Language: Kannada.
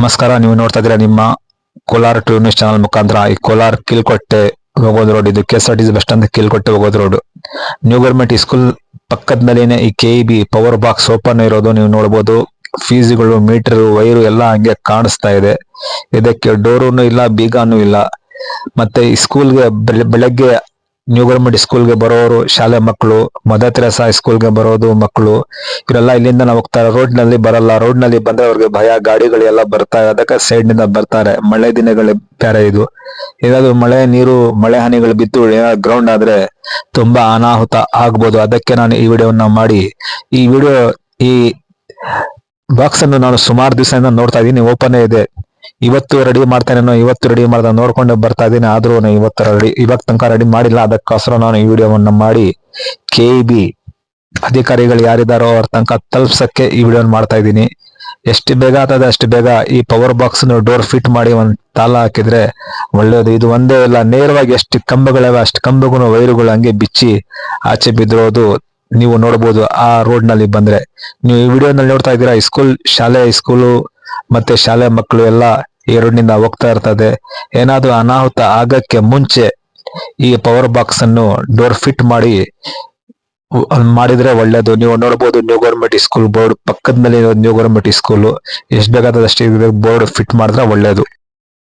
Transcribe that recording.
ನಮಸ್ಕಾರ, ನೀವು ನೋಡ್ತಾ ಇದ್ದೀರಾ ನಿಮ್ಮ ಕೋಲಾರ ಟು ನ್ಯೂಸ್ ಚಾನಲ್ ಮುಖಾಂತರ ಈ ಕೋಲಾರ ಕಿಲ್ಕೊಟ್ಟೆ ಹೋಗೋದು ರೋಡ್ ಇದು K S R T C bus Kilkotte ಹೋಗೋದು ರೋಡ್ ನ್ಯೂ ಗೌರ್ಮೆಂಟ್ ಸ್ಕೂಲ್ ಪಕ್ಕದಲ್ಲಿನೇ ಈ K B power box open ಇರೋದು ನೀವು ನೋಡಬಹುದು ಫೀಸ್ಗಳು ಮೀಟರ್ ವೈರು ಎಲ್ಲ ಹಂಗೆ ಕಾಣಿಸ್ತಾ ಇದೆ. ಇದಕ್ಕೆ ಡೋರುನು ಇಲ್ಲ, ಬೀಗಾನು ಇಲ್ಲ. ಮತ್ತೆ ಈ ಸ್ಕೂಲ್ಗೆ ಬೆಳಗ್ಗೆ ನ್ಯೂ ಗೌರ್ಮೆಂಟ್ ಸ್ಕೂಲ್ಗೆ ಬರೋರು, ಶಾಲೆ ಮಕ್ಕಳು ಮದರ್ ಸ್ಕೂಲ್ ಸ್ಕೂಲ್ಗೆ ಬರೋದು ಮಕ್ಕಳು ಇವರೆಲ್ಲ ಇಲ್ಲಿಂದ ನಾವು ಹೋಗ್ತಾರೆ. ರೋಡ್ನಲ್ಲಿ ಬರಲ್ಲ ರೋಡ್ನಲ್ಲಿ ಬಂದ್ರೆ ಅವ್ರಿಗೆ ಭಯ, ಗಾಡಿಗಳು ಎಲ್ಲ ಬರ್ತಾರೆ ಅದಕ್ಕೆ ಸೈಡ್ನಿಂದ ಬರ್ತಾರೆ. ಮಳೆ ದಿನಗಳು ಬೇರೆ ಇದು. ಏನಾದ್ರು ಮಳೆ, ನೀರು, ಮಳೆ ಹಾನಿಗಳು ಬಿದ್ದು ಗ್ರೌಂಡ್ ಆದ್ರೆ ತುಂಬಾ ಅನಾಹುತ ಆಗ್ಬೋದು. ಅದಕ್ಕೆ ನಾನು ಈ ವಿಡಿಯೋವನ್ನ ಮಾಡಿ. ಈ ವಿಡಿಯೋ ಈ ಬಾಕ್ಸ್ ಅನ್ನು ನಾನು ಸುಮಾರು ದಿವಸದಿಂದ ನೋಡ್ತಾ ಇದ್ದೀನಿ ಓಪನ್ ಇದೆ. ಇವತ್ತು ರೆಡಿ ಮಾಡ್ತೇನೆ ಇವತ್ತು ರೆಡಿ ಮಾಡ್ದ ನೋಡ್ಕೊಂಡು ಬರ್ತಾ ಇದ್ದೀನಿ. ಆದ್ರೂ ಇವತ್ತು ರೆಡಿ ಇವಾಗ ತನಕ ರೆಡಿ ಮಾಡಿಲ್ಲ. ಅದಕ್ಕೋಸ್ಕರ ನಾನು ಈ ವಿಡಿಯೋವನ್ನು ಮಾಡಿ ಕೆ ಬಿ ಅಧಿಕಾರಿಗಳು ಯಾರಿದಾರೋ ಅವ್ರ ತನಕ ತಲುಪ್ಸಕ್ಕೆ ಈ ವಿಡಿಯೋ ಮಾಡ್ತಾ ಇದ್ದೀನಿ. ಎಷ್ಟು ಬೇಗ ಆಗ್ತದೆ ಅಷ್ಟು ಬೇಗ ಈ ಪವರ್ ಬಾಕ್ಸ್ ಡೋರ್ ಫಿಟ್ ಮಾಡಿ ಒಂದ್ ತಾಲ ಹಾಕಿದ್ರೆ ಒಳ್ಳೇದು. ಇದು ಒಂದೇ ಇಲ್ಲ ನೇರವಾಗಿ ಎಷ್ಟು ಕಂಬಗಳಿವೆ, ಅಷ್ಟು ಕಂಬಗಳು ವೈರುಗಳು ಹಂಗೆ ಬಿಚ್ಚಿ ಆಚೆ ಬಿದ್ದಿರೋದು ನೀವು ನೋಡಬಹುದು ಆ ರೋಡ್ನಲ್ಲಿ ಬಂದ್ರೆ. ನೀವು ಈ ವಿಡಿಯೋನಲ್ಲಿ ನೋಡ್ತಾ ಇದ್ದೀರಾ ಸ್ಕೂಲ್ ಶಾಲೆ ಸ್ಕೂಲು ಮತ್ತೆ ಶಾಲೆ ಮಕ್ಕಳು ಎಲ್ಲ ಈ ಹೋಗ್ತಾ ಇರ್ತದೆ. ಏನಾದ್ರೂ ಅನಾಹುತ ಆಗಕ್ಕೆ ಮುಂಚೆ ಈ ಪವರ್ ಬಾಕ್ಸ್ ಅನ್ನು ಡೋರ್ ಫಿಟ್ ಮಾಡಿ ಮಾಡಿದ್ರೆ ಒಳ್ಳೇದು. ನೀವು ನೋಡಬಹುದು ನ್ಯೂ ಗೌರ್ಮೆಂಟ್ ಸ್ಕೂಲ್ ಬೋರ್ಡ್ ಪಕ್ಕದಲ್ಲಿ ನ್ಯೂ ಗೌರ್ಮೆಂಟ್ ಸ್ಕೂಲ್ ಎಷ್ಟು ಬೇಕಾದಷ್ಟು ಬೋರ್ಡ್ ಫಿಟ್ ಮಾಡಿದ್ರೆ ಒಳ್ಳೇದು.